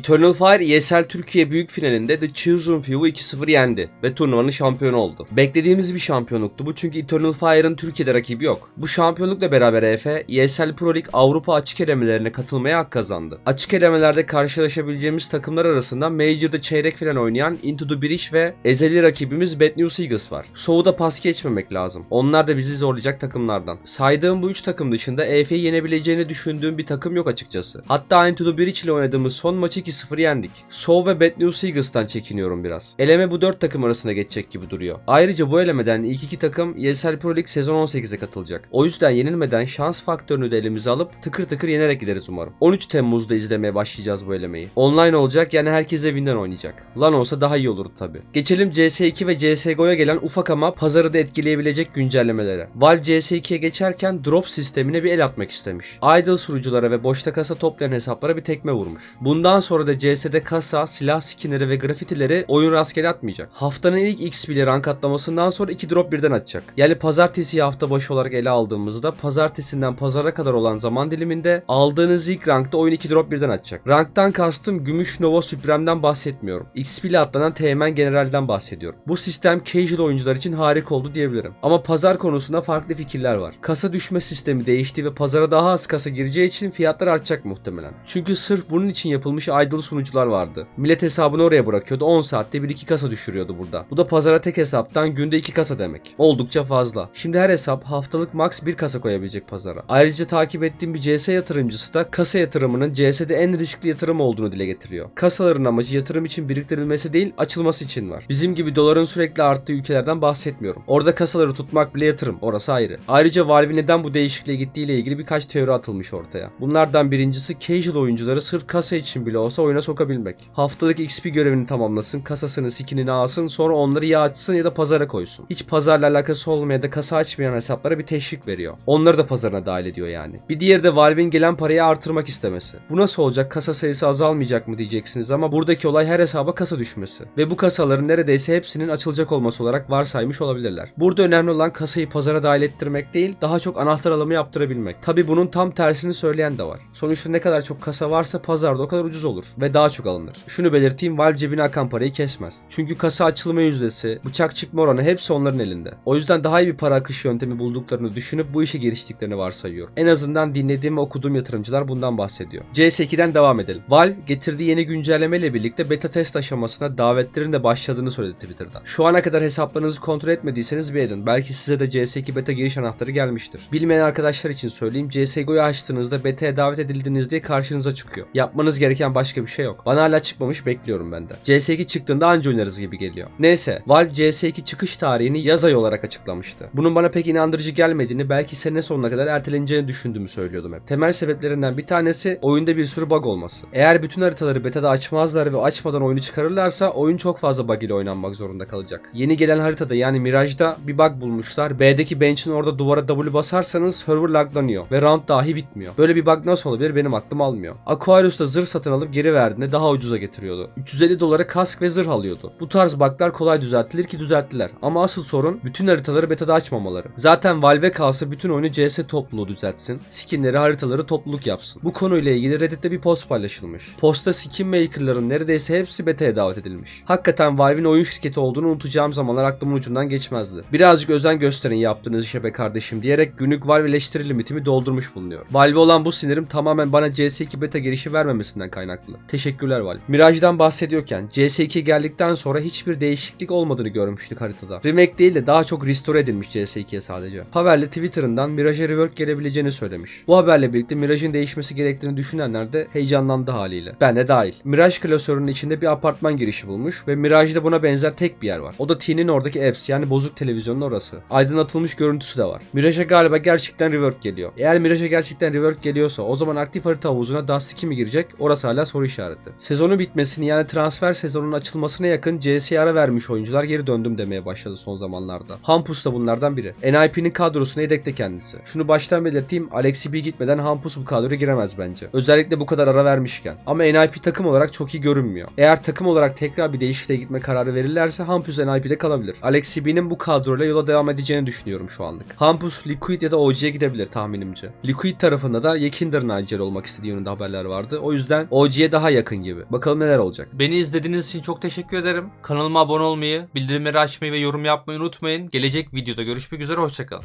Eternal Fire ESL Türkiye büyük finalinde The Chosen Few'u 2-0 yendi ve turnuvanın şampiyonu oldu. Beklediğimiz bir şampiyonluktu bu çünkü Eternal Fire'ın Türkiye'de rakibi yok. Bu şampiyonlukla beraber EF, ESL Pro League Avrupa açık elemelerine katılmaya hak kazandı. Açık elemelerde karşılaşabileceğimiz takımlar arasında Major'da çeyrek final oynayan Into the Breach ve ezeli rakibimiz Bad News Eagles var. Soğu'da pas geçmemek lazım. Onlar da bizi zorlayacak takımlardan. Saydığım bu üç takım dışında EF'yi yenebileceğini düşündüğüm bir takım yok açıkçası. Hatta Into the Breach ile oynadığımız son maçı 2-0 yendik. Soğu ve Bad News Eagles'tan çekiniyorum biraz. Eleme bu 4 takım arasında geçecek gibi duruyor. Ayrıca bu elemeden ilk iki takım ESL Pro League sezon 18'e katılacak. O yüzden yenilmeden şans faktörünü de elimize alıp tıkır tıkır yenerek gideriz umarım. 13 Temmuz'da izlemeye başlayacağız bu elemeyi. Online olacak yani herkes evinden oynayacak. Lan olsa daha iyi olurdu tabi. Geçelim CS2 ve CSGO'ya gelen ufak ama pazarı da etkileyebilecek güncellemelere. Valve CS2'ye geçerken drop sistemine bir el atmak istemiş. Idle sunuculara ve boşta kasa toplayan hesaplara bir tekme vurmuş. Bundan sonra da CS'de kasa, silah skinleri ve grafitileri oyun rastgele atmayacak. Haftanın ilk XP'li rank atlamasından sonra 2 drop birden atacak. Yani pazartesi hafta başı olarak ele aldığımızda pazartesinden pazara kadar olan zaman diliminde aldığınız ilk rankta oyun 2 drop birden atacak. Ranktan kastım Gümüş Nova Supreme'den bahsetmiyorum. XP'li atlanan Teğmen General'den bahsediyorum. Bu sistem casual oyuncular için harika oldu diyebilirim. Ama pazar konusunda farklı fikirler var. Kasa düşme sistemi değişti ve pazara daha az kasa gireceği için fiyatlar artacak muhtemelen. Çünkü sırf bunun için yapılmış idle sunucular vardı. Millet hesabını oraya bırakıyordu 10 saatte 1-2 kasa düşürüyordu burada. Bu da pazara tek hesaptan günde 2 kasa demek. Oldukça fazla. Şimdi her hesap haftalık max 1 kasa koyabilecek pazara. Ayrıca takip ettiğim bir CS yatırımcısı da kasa yatırımının CS'de en riskli yatırım olduğunu dile getiriyor. Kasaların amacı yatırım için biriktirilmesi değil açılması için var. Bizim gibi doların sürekli arttığı ülkelerden bahsetmiyorum. Orada kasaları tutmak bile yatırım. Orası ayrı. Ayrıca Valve neden bu değişikliğe gittiğiyle ilgili birkaç teori atılmış ortaya. Bunlardan birincisi casual oyuncuları sırf kasa için bile olsa oyuna sokabilmek. Haftalık XP görevini tamamlasın, kasasını, skinini alsın, sonra onları ya açsın ya da pazara koysun. Hiç pazarla alakası olmayan ya da kasa açmayan hesaplara bir teşvik veriyor. Onları da pazarına dahil ediyor yani. Bir diğeri de Valve'in gelen parayı artırmak istemesi. Bu nasıl olacak? Kasa sayısı azalmayacak mı diyeceksiniz ama buradaki olay her hesaba kasa düşmesi. Ve bu kasaların neredeyse hepsinin açılacak olması olarak varsaymış olabilirler. Burada önemli olan kasayı pazara dahil ettirmek değil, daha çok anahtar alımı yaptırabilmek. Tabi bunun tam tersini söyleyen de var. Sonuçta ne kadar çok kasa varsa pazarda o kadar ucuz olur ve daha çok alınır. Şunu belirteyim, Valve cebine akan parayı kesmez. Çünkü kasa açılma yüzdesi, bıçak çıkma oranı hepsi onların elinde. O yüzden daha iyi bir para akış yöntemi bulduklarını düşünüp bu işe giriştiklerini varsayıyor. En azından dinlediğim ve okuduğum yatırımcılar bundan bahsediyor. CS2'den devam edelim. Valve getirdiği yeni güncelleme ile birlikte beta test aşamasına davetlerin de başladığını söyledi Twitter'da. Şu ana kadar hesaplarınızı kontrol etmediyseniz bir edin. Belki size de CS2 beta giriş anahtarı gelmiştir. Bilmeyen arkadaşlar için söyleyeyim. CSGO'yu açtığınızda beta'ya davet edildiniz diye karşınıza çıkıyor. Yapmanız gereken başka bir şey yok. Bana hala çıkmamış bekliyorum ben de. CS2 çıktığında anca oynarız gibi geliyor. Neyse Valve CS2 çıkış tarihini yaz ayı olarak açıklamıştı. Bunun bana pek inandırıcı gelmediğini belki sene sonuna kadar erteleneceğini düşündüğümü söylüyordum hep. Temel sebeplerinden bir tanesi oyunda bir sürü bug olması. Eğer bütün haritaları beta'da açmazlar ve açmadan oyunu çıkarırlarsa oyun çok fazla bug ile oynanmak zorunda kalacak. Yeni gelen haritada yani Mirage'da bir bug bulmuşlar. B'deki bench'in orada duvara W basarsanız server laglanıyor ve round dahi bitmiyor. Böyle bir bug nasıl olabilir benim aklım almıyor. Aquarius'ta zırh satın alıp verdiğinde daha ucuza getiriyordu. 350 dolara kask ve zırh alıyordu. Bu tarz bug'lar kolay düzeltilir ki düzelttiler. Ama asıl sorun bütün haritaları beta'da açmamaları. Zaten Valve kalsa bütün oyunu CS topluluğu düzeltsin. Skinleri, haritaları topluluk yapsın. Bu konuyla ilgili Reddit'te bir post paylaşılmış. Postta skin maker'ların neredeyse hepsi beta'ya davet edilmiş. Hakikaten Valve'in oyun şirketi olduğunu unutacağım zamanlar aklımın ucundan geçmezdi. Birazcık özen gösterin yaptığınız işe be kardeşim diyerek günlük Valve eleştiri limitimi doldurmuş bulunuyor. Valve olan bu sinirim tamamen bana CS2 beta girişi vermemesinden kaynaklı. Teşekkürler Valve. Mirage'dan bahsediyorken CS2 geldikten sonra hiçbir değişiklik olmadığını görmüştük haritada. Remake değil de daha çok restore edilmiş CS2'ye sadece. Pavel'le Twitter'ından Mirage'e rework gelebileceğini söylemiş. Bu haberle birlikte Mirage'in değişmesi gerektiğini düşünenler de heyecanlandı haliyle. Ben de dahil. Mirage klasörünün içinde bir apartman girişi bulmuş ve Mirage'de buna benzer tek bir yer var. O da T'nin oradaki apps yani bozuk televizyonun orası. Aydınlatılmış görüntüsü de var. Mirage'e galiba gerçekten rework geliyor. Eğer Mirage'e gerçekten rework geliyorsa o zaman aktif harita havuzuna Dust 2 mi girecek? Orası hala soru işareti. Sezonun bitmesini yani transfer sezonunun açılmasına yakın CS'ye ara vermiş oyuncular geri döndüm demeye başladı son zamanlarda. Hampus da bunlardan biri. NIP'nin kadrosuna yedekte kendisi. Şunu baştan belirteyim Alexi B gitmeden Hampus bu kadroya giremez bence. Özellikle bu kadar ara vermişken. Ama NIP takım olarak çok iyi görünmüyor. Eğer takım olarak tekrar bir değişikliğe gitme kararı verirlerse Hampus NIP'de kalabilir. Alexi B'nin bu kadroyla yola devam edeceğini düşünüyorum şu anlık. Hampus, Liquid ya da OG'ye gidebilir tahminimce. Liquid tarafında da Yekinder'ın acil olmak istediği yönünde haberler vardı. O yüzden OG'ye daha yakın gibi. Bakalım neler olacak. Beni izlediğiniz için çok teşekkür ederim. Kanalıma abone olmayı, bildirimleri açmayı ve yorum yapmayı unutmayın. Gelecek videoda görüşmek üzere, hoşçakalın.